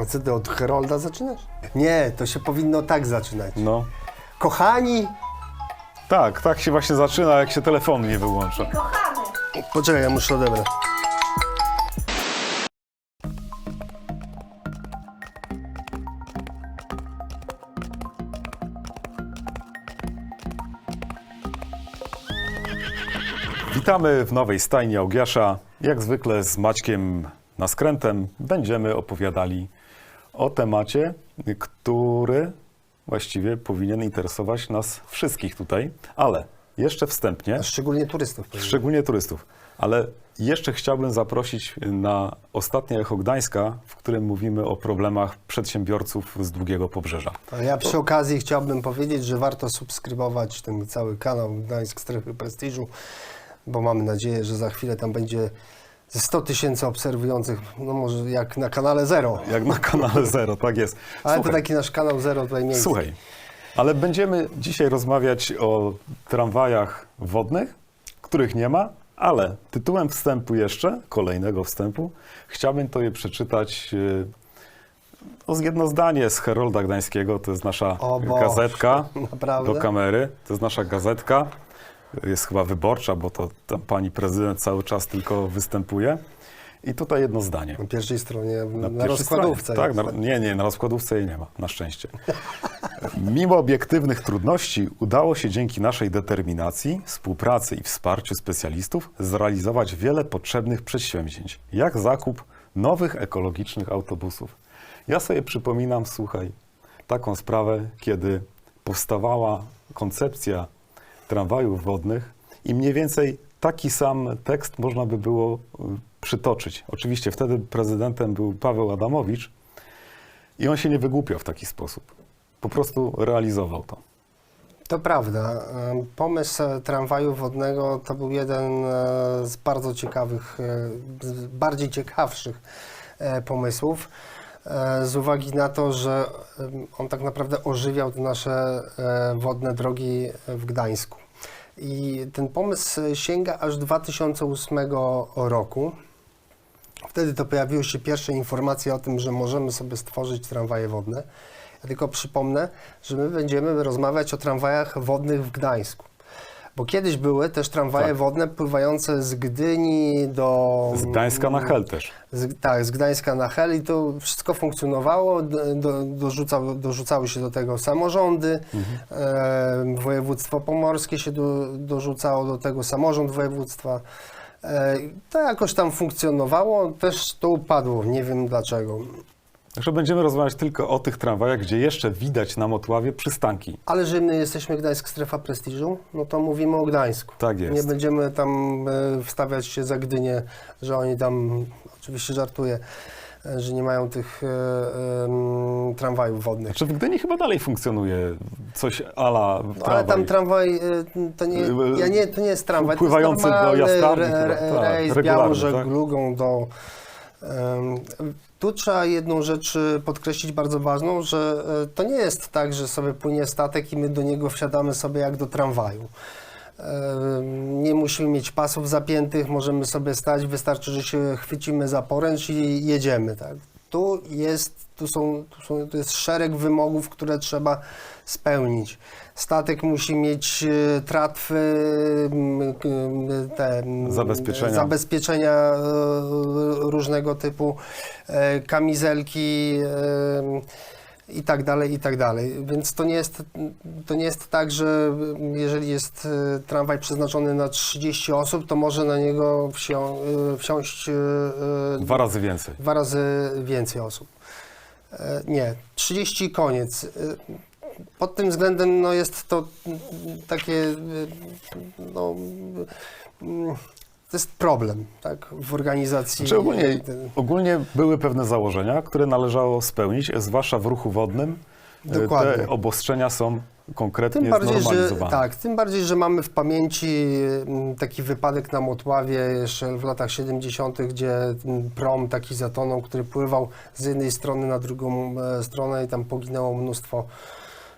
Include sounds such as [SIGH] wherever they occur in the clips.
A co ty od Herolda zaczynasz? Nie, to się powinno tak zaczynać. No. Kochani, Tak, tak się właśnie zaczyna, jak się telefon nie wyłącza. Poczekaj, ja muszę odebrać. Witamy w nowej stajni Augiasza. Jak zwykle z Maćkiem na skrętem będziemy opowiadali o temacie, który właściwie powinien interesować nas wszystkich tutaj, ale jeszcze wstępnie, A szczególnie turystów. powiem. szczególnie turystów, ale jeszcze chciałbym zaprosić na ostatnie Echo Gdańska, w którym mówimy o problemach przedsiębiorców z długiego pobrzeża. A ja przy okazji chciałbym powiedzieć, że warto subskrybować ten cały kanał Gdańsk Strefy Prestiżu, bo mamy nadzieję, że za chwilę tam będzie 100 tysięcy obserwujących, no może jak na kanale Zero. Jak na kanale Zero, tak jest. Ale Słuchaj, to taki nasz kanał Zero tutaj miejsce. Słuchaj, ale będziemy dzisiaj rozmawiać o tramwajach wodnych, których nie ma, ale tytułem wstępu jeszcze, kolejnego wstępu, chciałbym to je przeczytać yy, o jedno zdanie z Herolda Gdańskiego, to jest nasza O Boże, gazetka [LAUGHS] naprawdę? do kamery, to jest nasza gazetka, jest chyba wyborcza, bo to pani prezydent cały czas tylko występuje. I tutaj jedno zdanie. Na pierwszej stronie, na, pierwszej rozkładówce. stronie. Tak, na, nie, nie, na rozkładówce jej nie ma, na szczęście. [LAUGHS] Mimo obiektywnych trudności udało się dzięki naszej determinacji, współpracy i wsparciu specjalistów zrealizować wiele potrzebnych przedsięwzięć, jak zakup nowych ekologicznych autobusów. Ja sobie przypominam, słuchaj, taką sprawę, kiedy powstawała koncepcja tramwajów wodnych i mniej więcej taki sam tekst można by było y, przytoczyć. Oczywiście wtedy prezydentem był Paweł Adamowicz i on się nie wygłupiał w taki sposób. Po prostu realizował to. To prawda. Pomysł e, tramwaju wodnego to był jeden e, z bardzo ciekawych, e, z bardziej ciekawszych pomysłów. Z uwagi na to, że on tak naprawdę ożywiał te nasze wodne drogi w Gdańsku. I ten pomysł sięga aż 2008 roku. Wtedy to pojawiły się pierwsze informacje o tym, że możemy sobie stworzyć tramwaje wodne. Ja tylko przypomnę, że my będziemy rozmawiać o tramwajach wodnych w Gdańsku. Bo kiedyś były też tramwaje Tak. wodne pływające z Gdyni do... Z Gdańska na Hel też. Z, tak, z Gdańska na Hel i to wszystko funkcjonowało. Do, do, dorzucał, dorzucały się do tego samorządy. E, województwo pomorskie się do, dorzucało do tego, samorząd województwa. E, to jakoś tam funkcjonowało, też to upadło, nie wiem dlaczego. Także będziemy rozmawiać tylko o tych tramwajach, gdzie jeszcze widać na Motławie przystanki. Ale że my jesteśmy Gdańsk Strefa Prestiżu, no to mówimy o Gdańsku. Tak jest. Nie będziemy tam e, wstawiać się za Gdynię, że oni tam, oczywiście żartuję, e, że nie mają tych e, tramwajów wodnych. Znaczy w Gdyni chyba dalej funkcjonuje coś ala tramwaj. No, ale tam tramwaj, to nie, ja nie, to nie jest tramwaj, Pływający to do jest normalny Jastarni re, re, tak, rejs regularny, białą tak? do... tu trzeba jedną rzecz e, podkreślić bardzo ważną, że e, to nie jest tak, że sobie płynie statek i my do niego wsiadamy sobie jak do tramwaju. Nie musimy mieć pasów zapiętych, możemy sobie stać, wystarczy, że się chwycimy za poręcz i jedziemy. Tak? Tu, jest, tu, są, tu, są, tu jest szereg wymogów, które trzeba spełnić. Statek musi mieć e, tratwy, te Zabezpieczenia. zabezpieczenia e, różnego typu, e, kamizelki i tak dalej, i tak dalej. Więc to nie jest, to nie jest tak, że jeżeli jest e, tramwaj przeznaczony na 30 osób, to może na niego wsią, e, wsiąść e, Dwa razy więcej. dwa razy więcej osób. Nie, 30 koniec. Pod tym względem no, jest to takie, no, to jest problem, tak, w organizacji. Znaczy ogólnie, ogólnie były pewne założenia, które należało spełnić, zwłaszcza w ruchu wodnym. E, Dokładnie. Te obostrzenia są konkretnie Tym bardziej, że, tak, tym bardziej, że mamy w pamięci mm, taki wypadek na Motławie jeszcze w latach 70., gdzie mm, prom taki zatonął, który pływał z jednej strony na drugą e, stronę i tam poginęło mnóstwo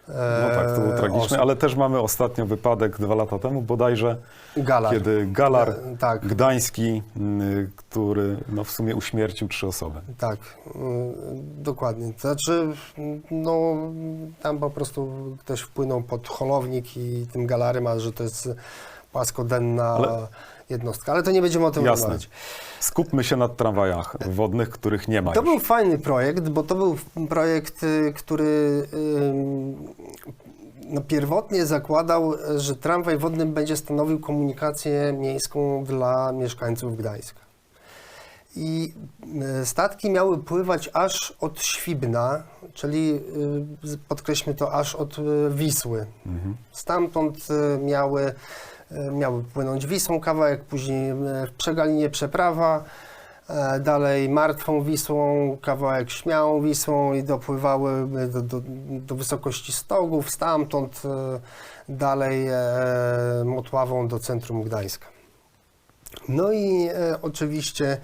No tak, to był e, tragiczny, osób. ale też mamy ostatnio wypadek dwa lata temu bodajże, Galar. kiedy Galar E, tak. Gdański, który no, w sumie uśmiercił trzy osoby. Tak, dokładnie. To znaczy, no, tam po prostu ktoś wpłynął pod holownik i tym galarem, a że to jest płaskodenna Ale- jednostka. Ale to nie będziemy o tym Jasne. rozmawiać. Skupmy się na tramwajach wodnych, których nie ma To już. był fajny projekt, bo to był projekt, y, który ym, no, pierwotnie zakładał, że tramwaj wodny będzie stanowił komunikację miejską dla mieszkańców Gdańska. I y, statki miały pływać aż od Świbna, czyli y, podkreślmy to, aż od y, Wisły. Mhm. Stamtąd y, miały, y, miały płynąć Wisłą kawałek, później y, w Przegalinie przeprawa, e, dalej Martwą Wisłą, kawałek Śmiałą Wisłą i dopływały do, do, do wysokości stogów, stamtąd dalej e, Motławą do centrum Gdańska. No i e, oczywiście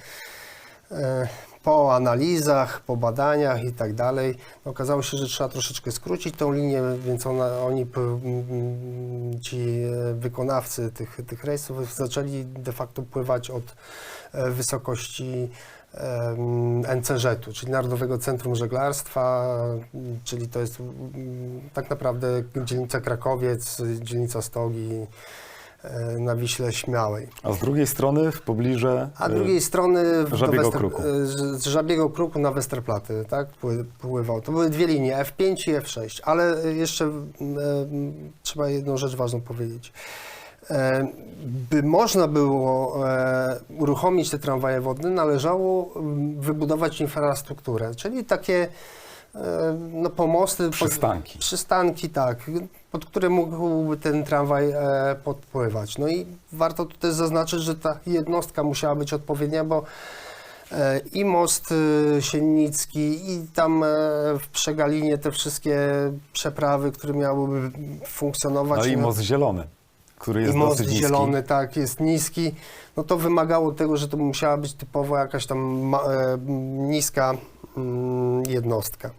e, po analizach, po badaniach i tak dalej, okazało się, że trzeba troszeczkę skrócić tą linię, więc ona, oni, ci e, wykonawcy tych, tych rejsów zaczęli de facto pływać od e, wysokości NCŻ-u, czyli Narodowego Centrum Żeglarstwa, czyli to jest tak naprawdę dzielnica Krakowiec, dzielnica Stogi na Wiśle Śmiałej. A z drugiej strony w pobliżu A z drugiej strony w- Żabiego do Kruku. e, Z Żabiego Kruku na Westerplatte, tak, pły- pływał. To były dwie linie, F5 i F6, ale jeszcze e, trzeba jedną rzecz ważną powiedzieć. E, By można było e, uruchomić te tramwaje wodne, należało wybudować infrastrukturę, czyli takie e, no, pomosty, pod- Przystanki. przystanki, tak, pod które mógłby ten tramwaj e, podpływać. No i warto tu też zaznaczyć, że ta jednostka musiała być odpowiednia, bo e, i most e, Siennicki, i tam w Przegalinie te wszystkie przeprawy, które miałyby funkcjonować. No i no, most zielony, który jest i most dosyć niski. zielony, tak, jest niski. No to wymagało tego, że to musiała być typowo jakaś tam niska mm, jednostka.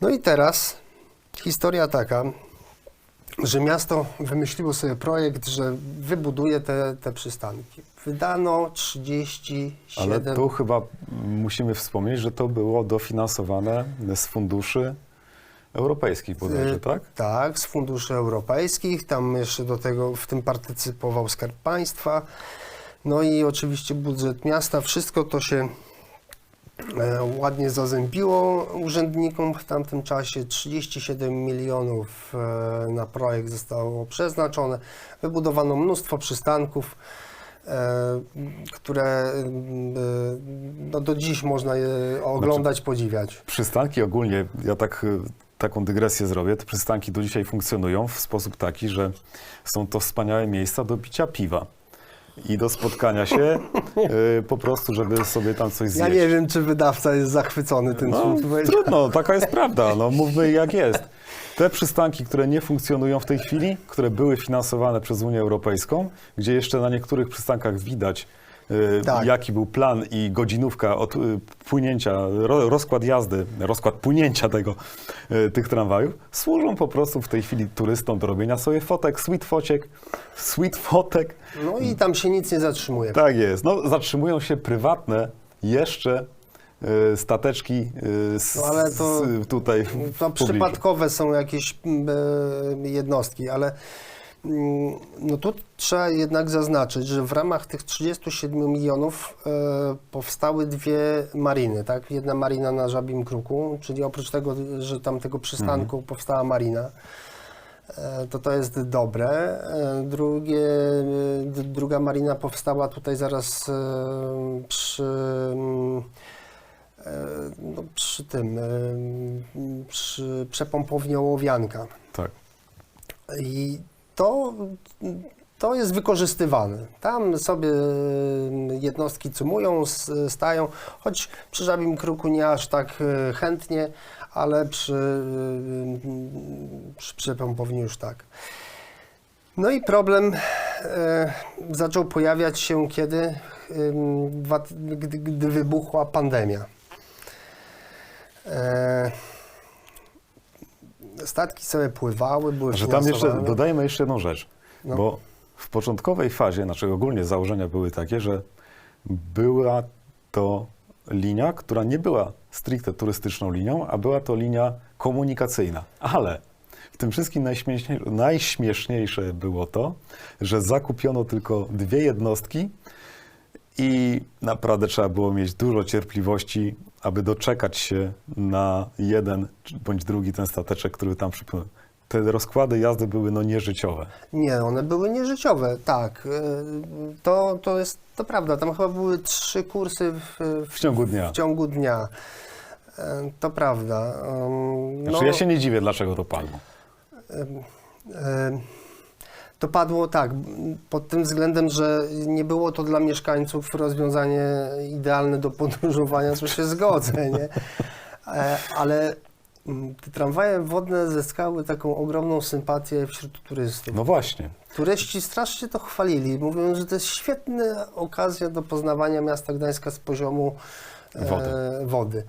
No i teraz historia taka, że miasto wymyśliło sobie projekt, że wybuduje te, te przystanki. Wydano 37... Ale tu chyba musimy wspomnieć, że to było dofinansowane z funduszy europejskich bodajże, Y, tak? Tak, z funduszy europejskich, tam jeszcze do tego w tym partycypował Skarb Państwa. No i oczywiście budżet miasta, wszystko to się ładnie zazębiło urzędnikom w tamtym czasie. 37 milionów e, na projekt zostało przeznaczone. Wybudowano mnóstwo przystanków, e, które e, no, do dziś można je oglądać, podziwiać. Przystanki ogólnie, ja tak, taką dygresję zrobię, te przystanki do dzisiaj funkcjonują w sposób taki, że są to wspaniałe miejsca do picia piwa i do spotkania się y, po prostu, żeby sobie tam coś Ja zjeść. nie wiem, czy wydawca jest zachwycony tym, No, co powiedział. trudno, taka jest prawda, no mówmy jak jest. Te przystanki, które nie funkcjonują w tej chwili, które były finansowane przez Unię Europejską, gdzie jeszcze na niektórych przystankach widać, Tak. jaki był plan i godzinówka od y, płynięcia, ro, rozkład jazdy, rozkład płynięcia tego, y, tych tramwajów, służą po prostu w tej chwili turystom do robienia sobie fotek, sweet fociek, sweet fotek. No i tam się nic nie zatrzymuje. Tak jest. No, zatrzymują się prywatne jeszcze y, stateczki y, z, No, ale to- z, tutaj To przypadkowe są jakieś mm, e, jednostki, ale no tu trzeba jednak zaznaczyć, że w ramach tych 37 milionów e, powstały dwie mariny, tak? Jedna marina na Żabim Kruku, czyli oprócz tego, że tam tego przystanku powstała marina, e, to to jest dobre. E, Drugie, e, druga marina powstała tutaj zaraz e, przy, mm, e, no, przy tym, przy przepompowni Ołowianka. Tak. I to, to jest wykorzystywane. Tam sobie jednostki cumują, stają, choć przy Żabim Kruku nie aż tak e, chętnie, ale przy, e, przy już tak. No i problem e, zaczął pojawiać się kiedy, gdy, gdy wybuchła pandemia. Statki sobie pływały, były Że tam jeszcze, dodajmy jeszcze jedną rzecz, No. bo w początkowej fazie, znaczy ogólnie założenia były takie, że była to linia, która nie była stricte turystyczną linią, a była to linia komunikacyjna. Ale w tym wszystkim najśmiesznie, najśmieszniejsze było to, że zakupiono tylko dwie jednostki i naprawdę trzeba było mieć dużo cierpliwości, aby doczekać się na jeden bądź drugi ten stateczek, który tam przypłynął. Te rozkłady jazdy były no nieżyciowe. Nie, one były nieżyciowe, tak. Y, To, to jest, to prawda, tam chyba były trzy kursy w, W ciągu dnia. w ciągu dnia. Y, To prawda. Ym, Znaczy ja się nie dziwię, dlaczego to padło. E, To padło tak, pod tym względem, że nie było to dla mieszkańców rozwiązanie idealne do podróżowania, co się zgodzę, nie? E, Ale mm, te tramwaje wodne zyskały taką ogromną sympatię wśród turystów. No właśnie. Turyści strasznie to chwalili, mówią, że to jest świetna okazja do poznawania miasta Gdańska z poziomu e, Wody. wody.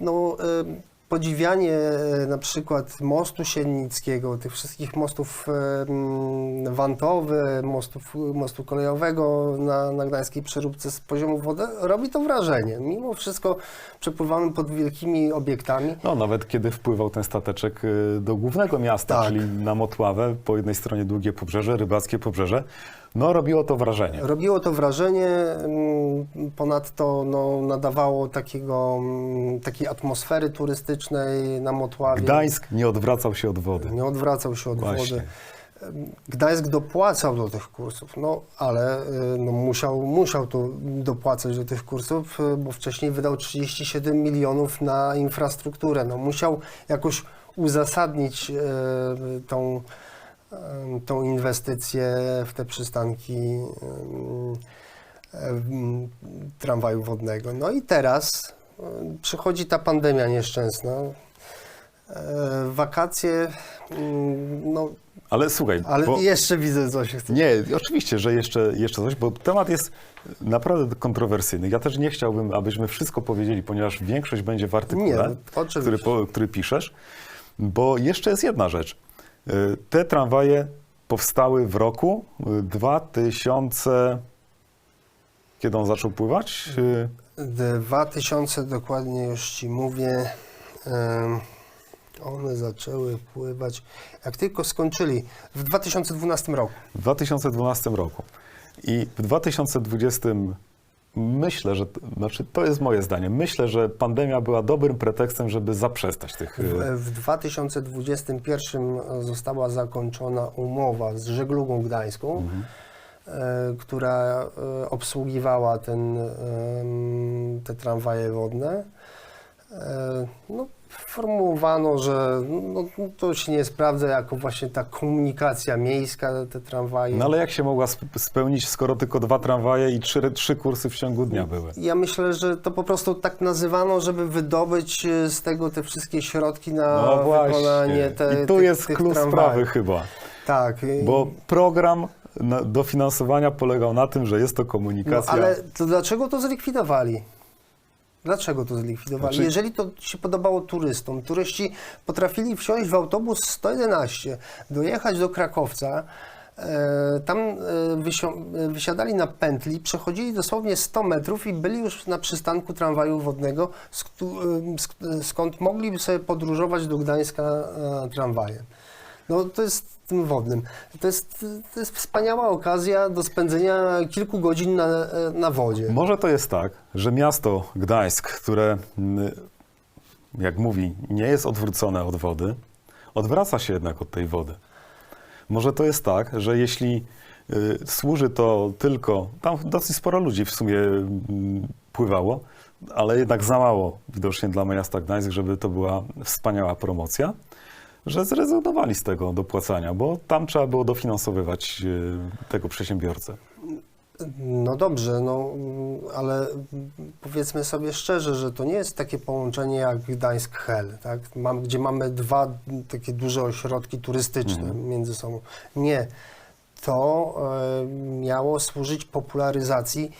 No, e, podziwianie e, na przykład mostu Siennickiego, tych wszystkich mostów e, Wantowy, mostów, mostu kolejowego na, na Gdańskiej Przeróbce z poziomu wody, robi to wrażenie. Mimo wszystko przepływamy pod wielkimi obiektami. No nawet kiedy wpływał ten stateczek y, do głównego miasta, Tak. czyli na Motławę, po jednej stronie długie pobrzeże, rybackie pobrzeże, no robiło to wrażenie. Robiło to wrażenie, mm, ponadto no, nadawało takiego, mm, takiej atmosfery turystycznej na Motławie. Gdańsk nie odwracał się od wody. Nie odwracał się od Właśnie. wody. Gdańsk dopłacał do tych kursów, no ale y, no, musiał, musiał to dopłacać do tych kursów, y, bo wcześniej wydał 37 milionów na infrastrukturę. No, musiał jakoś uzasadnić y, tą, tą inwestycję w te przystanki tramwaju wodnego. No i teraz przychodzi ta pandemia nieszczęsna. E, Wakacje, mm, no, Ale słuchaj, ale bo... jeszcze widzę coś. Nie, oczywiście, że jeszcze, jeszcze coś, bo temat jest naprawdę kontrowersyjny. Ja też nie chciałbym, abyśmy wszystko powiedzieli, ponieważ większość będzie w artykule, Nie, no, który, po, który piszesz, bo jeszcze jest jedna rzecz. Y, Te tramwaje powstały w roku y, 2000... Kiedy on zaczął pływać? Y, 2000 dokładnie już ci mówię. One zaczęły pływać, jak tylko skończyli, w 2012 roku. W 2012 roku. I w 2020 myślę, że, znaczy to jest moje zdanie, myślę, że pandemia była dobrym pretekstem, żeby zaprzestać tych... W, w 2021 została zakończona umowa z żeglugą gdańską, Mhm. e, która e, obsługiwała ten, te tramwaje wodne. E, no, formułowano, że no, to się nie sprawdza jako właśnie ta komunikacja miejska, te tramwaje. No ale jak się mogła sp- spełnić, skoro tylko dwa tramwaje i trzy, trzy kursy w ciągu dnia były? Ja myślę, że to po prostu tak nazywano, żeby wydobyć e, z tego te wszystkie środki na No wykonanie te, I tu tych- jest tych klucz tramwajów. sprawy chyba, Tak. bo program na, dofinansowania polegał na tym, że jest to no, komunikacja... ale to dlaczego to zlikwidowali? Dlaczego to zlikwidowali? Znaczy- Jeżeli to się podobało turystom, turyści potrafili wsiąść w autobus 111, dojechać do Krakowca, e, tam e, e, wysiadali na pętli, przechodzili dosłownie 100 metrów i byli już na przystanku tramwaju wodnego, sk- sk- skąd mogli sobie podróżować do Gdańska tramwajem. No to jest tym wodnym. To jest, to jest wspaniała okazja do spędzenia kilku godzin na, na wodzie. Może to jest tak, że miasto Gdańsk, które, mm, jak mówi, nie jest odwrócone od wody, odwraca się jednak od tej wody. Może to jest tak, że jeśli y, służy to tylko, tam dosyć sporo ludzi w sumie mm, pływało, ale jednak za mało widocznie dla miasta Gdańsk, żeby to była wspaniała promocja, że zrezygnowali z tego dopłacania, bo tam trzeba było dofinansowywać y, tego przedsiębiorcę. No dobrze, no ale powiedzmy sobie szczerze, że to nie jest takie połączenie jak Gdańsk-Hel, tak? Mam, gdzie mamy dwa takie duże ośrodki turystyczne między sobą. Nie. To e, miało służyć popularyzacji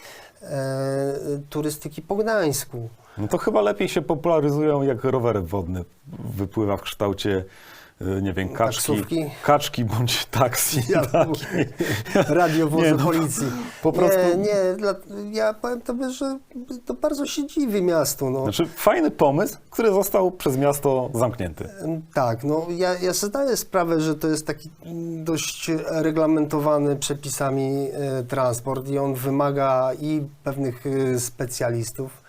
e, turystyki po Gdańsku. No to chyba lepiej się popularyzują jak rower wodny. Wypływa w kształcie, nie wiem, kaczki, Taksówki? kaczki bądź taksi. Ja- [LAUGHS] taki. radiowozu Nie, no, policji. po prostu- Nie, nie, dla, ja powiem tobie, że to bardzo się dziwi miastu. No. Znaczy, fajny pomysł, który został przez miasto zamknięty. Tak, no ja, ja sobie zdaję sprawę, że to jest taki mm, dość reglamentowany przepisami e, transport i on wymaga i pewnych e, specjalistów.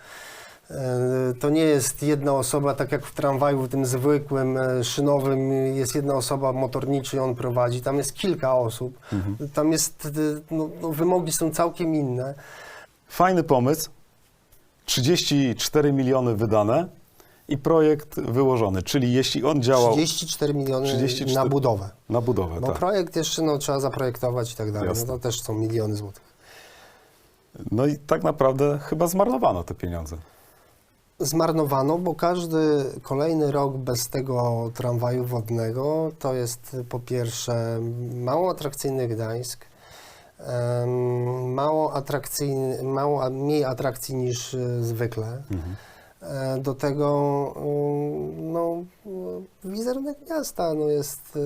E, To nie jest jedna osoba, tak jak w tramwaju, w tym zwykłym, e, szynowym, jest jedna osoba motorniczy i on prowadzi. Tam jest kilka osób. Tam jest, e, no, no, wymogi są całkiem inne. Fajny pomysł, 34 miliony wydane i projekt wyłożony, czyli jeśli on działał 34 miliony 34 na budowę. na budowę, Bo tak. projekt jeszcze no, trzeba zaprojektować i tak dalej. No to też są miliony złotych. no i tak naprawdę chyba zmarnowano te pieniądze. Zmarnowano, bo każdy kolejny rok bez tego tramwaju wodnego to jest po pierwsze mało atrakcyjny Gdańsk, mało atrakcyjny, mało, mniej atrakcji niż e, zwykle. E, Do tego mm, no, e, wizerunek miasta no, jest e,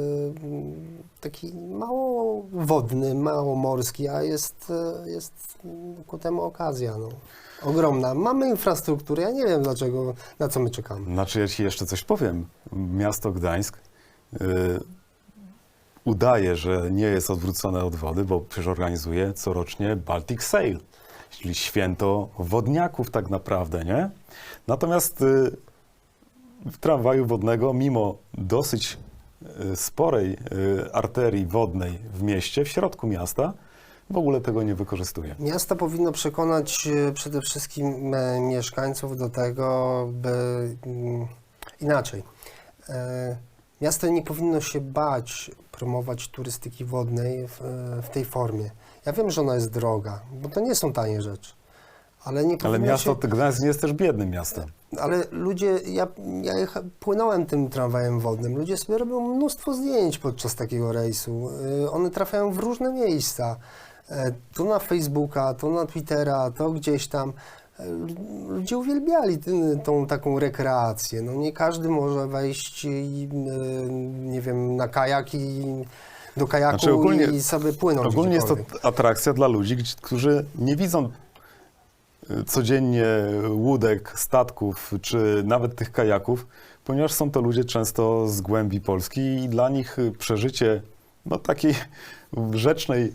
mm, taki mało wodny, mało morski, a jest, e, jest ku temu okazja. No. Ogromna. Mamy infrastrukturę, ja nie wiem dlaczego, na co my czekamy. Znaczy, ja ci jeszcze coś powiem. Miasto Gdańsk y, udaje, że nie jest odwrócone od wody, bo przecież organizuje corocznie Baltic Sail, czyli święto wodniaków tak naprawdę, nie? Natomiast y, w tramwaju wodnego, mimo dosyć y, sporej y, arterii wodnej w mieście, w środku miasta, w ogóle tego nie wykorzystuje. Miasto powinno przekonać e, przede wszystkim e, mieszkańców do tego, by mm, inaczej. E, Miasto nie powinno się bać promować turystyki wodnej w, e, w tej formie. Ja wiem, że ona jest droga, bo to nie są tanie rzeczy. Ale nie Ale miasto się... Gdańsk nie jest też biednym miastem. Ale ludzie, ja, ja płynąłem tym tramwajem wodnym, ludzie sobie robią mnóstwo zdjęć podczas takiego rejsu. Y, One trafiają w różne miejsca. E, To na Facebooka, to na Twittera, to gdzieś tam. E, Ludzie uwielbiali tą taką rekreację. No nie każdy może wejść i, y, nie wiem, na kajak i do kajaku Znaczy ogólnie- i sobie płynąć Ogólnie jest to atrakcja dla ludzi, którzy nie widzą y, codziennie łódek, statków, czy nawet tych kajaków, ponieważ są to ludzie często z głębi Polski i dla nich przeżycie no, takiej [LAUGHS] rzecznej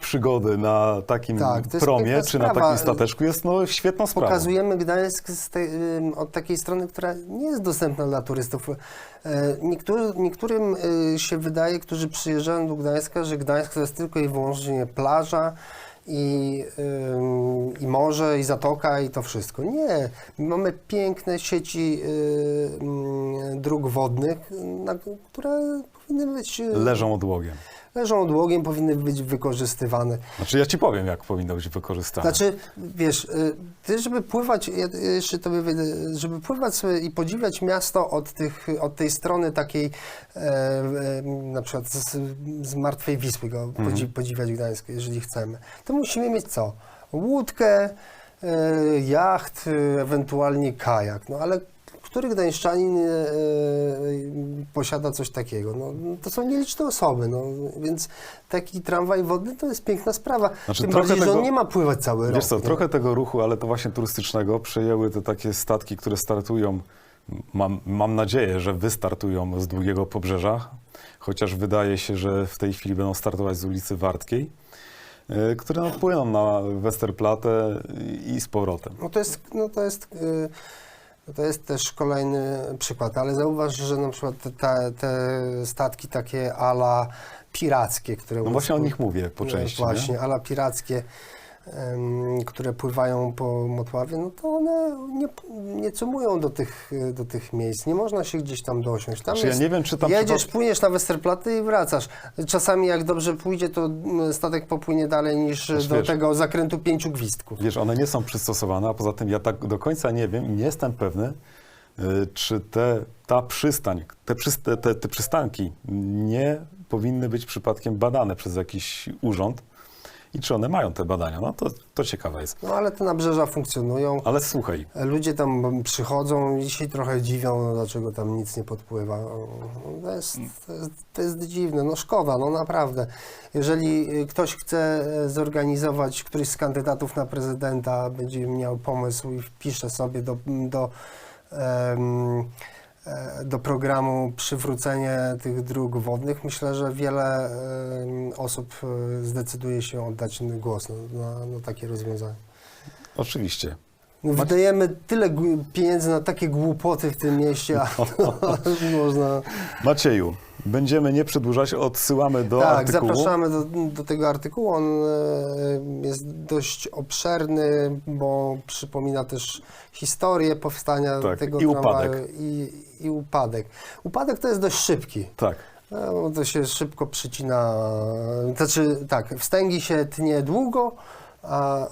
przygody na takim Tak, promie, czy na sprawa. takim stateczku jest no, świetną sprawą. Pokazujemy Gdańsk te, od takiej strony, która nie jest dostępna dla turystów. E, Niektóry, niektórym y, się wydaje, którzy przyjeżdżają do Gdańska, że Gdańsk to jest tylko i wyłącznie plaża i, i morze, i zatoka, i to wszystko. Nie. My mamy piękne sieci y, dróg wodnych, na, które powinny być... y, Leżą odłogiem. Leżą odłogiem, powinny być wykorzystywane. Znaczy ja ci powiem, jak powinno być wykorzystane. Znaczy, wiesz, y, ty, żeby pływać, ja jeszcze wyjdę, żeby pływać i podziwiać miasto od, tych, od tej strony takiej, e, e, na przykład z, z Martwej Wisły go podzi, podziwiać Gdańsk, jeżeli chcemy, to musimy mieć co? Łódkę, e, jacht, ewentualnie kajak, no ale który gdańszczanin e, e, posiada coś takiego? No, to są nieliczne osoby, no, więc taki tramwaj wodny to jest piękna sprawa. Znaczy, Tym bardziej, że tego- on nie ma pływać cały rok. Wiesz co, nie? trochę tego ruchu, ale to właśnie turystycznego, przejęły te takie statki, które startują, mam, mam nadzieję, że wystartują z długiego pobrzeża, chociaż wydaje się, że w tej chwili będą startować z ulicy Wartkiej, y, które no, płyną na Westerplatte i z powrotem. No to jest, no to jest, y, to jest też kolejny przykład, ale zauważ, że na przykład te- te, statki takie ala pirackie, które... No właśnie o nich mówię po części. nie? Właśnie, ala pirackie, które pływają po Motławie, no to one nie, nie cumują do tych, do tych miejsc. Nie można się gdzieś tam dosiąść. Tam Znaczy, ja jest, nie wiem, czy tam jedziesz, płyniesz na Westerplatte i wracasz. Czasami jak dobrze pójdzie, to mm, statek popłynie dalej niż do wiesz- tego zakrętu pięciu gwizdków. Wiesz, one nie są przystosowane, a poza tym ja tak do końca nie wiem i nie jestem pewny, y, czy te, ta przystań, te, przyst- te, te przystanki nie powinny być przypadkiem badane przez jakiś urząd i czy one mają te badania. No to, to ciekawe jest. No ale te nabrzeża funkcjonują. Ale słuchaj, Ludzie tam przychodzą i się trochę dziwią, no, dlaczego tam nic nie podpływa. To jest, to, jest, to jest dziwne, no szkoda, no naprawdę. Jeżeli y, ktoś chce e, zorganizować, któryś z kandydatów na prezydenta będzie miał pomysł i wpisze sobie do, do, e, do programu przywrócenie tych dróg wodnych, myślę, że wiele em, osób e, zdecyduje się oddać głos na, na takie rozwiązanie. oczywiście. No, Wydajemy tyle pieniędzy na takie głupoty w tym mieście, a [LAUGHS] można. Macieju, będziemy nie przedłużać, odsyłamy do tak, artykułu. zapraszamy do, do tego artykułu. On e, jest dość obszerny, bo przypomina też historię powstania Tak, tego i tramwaju upadek. I, i upadek. Upadek to jest dość szybki. Tak, No, to się szybko przycina. Znaczy, tak, wstęgi się tnie długo, a,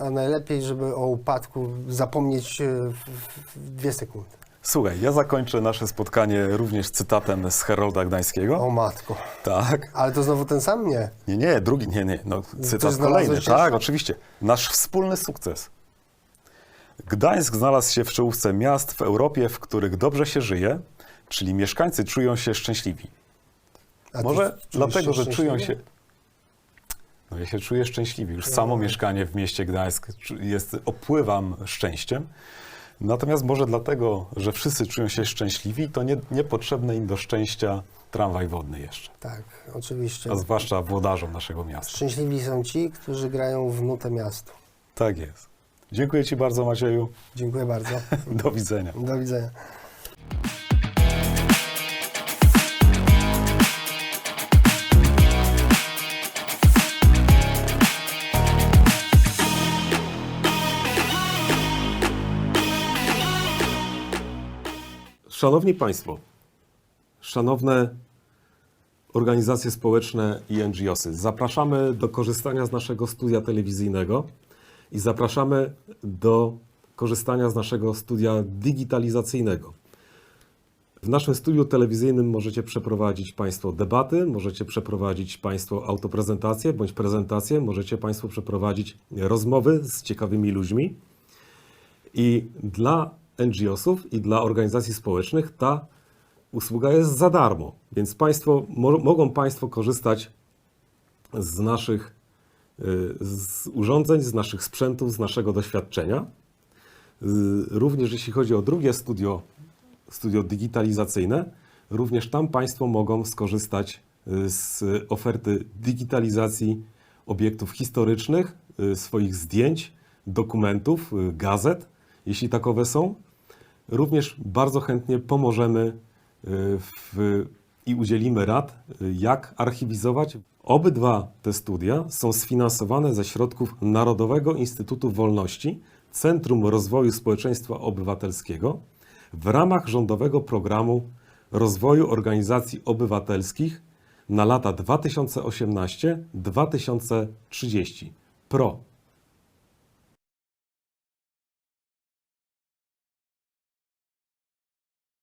a najlepiej, żeby o upadku zapomnieć e, w, dwie sekundy. słuchaj, ja zakończę nasze spotkanie również cytatem z Herolda Gdańskiego. O matko. Tak. Ale to znowu ten sam? Nie. Nie, nie, drugi, nie, nie, no cytat kolejny, tak, oczywiście. Nasz wspólny sukces. Gdańsk znalazł się w czołówce miast w Europie, w których dobrze się żyje, czyli mieszkańcy czują się szczęśliwi. A Może dlatego, że czują się... No ja się czuję szczęśliwy. Już samo mieszkanie w mieście Gdańsk jest, opływam szczęściem. Natomiast może dlatego, że wszyscy czują się szczęśliwi, to nie, niepotrzebny im do szczęścia tramwaj wodny jeszcze. Tak, oczywiście. A zwłaszcza włodarzom naszego miasta. Szczęśliwi są ci, którzy grają w nutę miastu. Tak jest. Dziękuję Ci bardzo, Macieju. Dziękuję bardzo. [LAUGHS] Do widzenia. Do widzenia. Szanowni Państwo, szanowne organizacje społeczne i NGOsy, zapraszamy do korzystania z naszego studia telewizyjnego i zapraszamy do korzystania z naszego studia digitalizacyjnego. W naszym studiu telewizyjnym możecie przeprowadzić Państwo debaty, możecie przeprowadzić Państwo autoprezentacje bądź prezentacje, możecie Państwo przeprowadzić rozmowy z ciekawymi ludźmi. I dla NGO-sów i dla organizacji społecznych ta usługa jest za darmo, więc państwo, mo, mogą Państwo korzystać z naszych y, z urządzeń, z naszych sprzętów, z naszego doświadczenia. Y, Również jeśli chodzi o drugie studio, studio digitalizacyjne, również tam Państwo mogą skorzystać y, z oferty digitalizacji obiektów historycznych, swoich zdjęć, dokumentów, gazet, jeśli takowe są. Również bardzo chętnie pomożemy y, w, i udzielimy rad, y, jak archiwizować. Obydwa te studia są sfinansowane ze środków Narodowego Instytutu Wolności, Centrum Rozwoju Społeczeństwa Obywatelskiego w ramach rządowego programu rozwoju organizacji obywatelskich na lata 2018-2030 PRO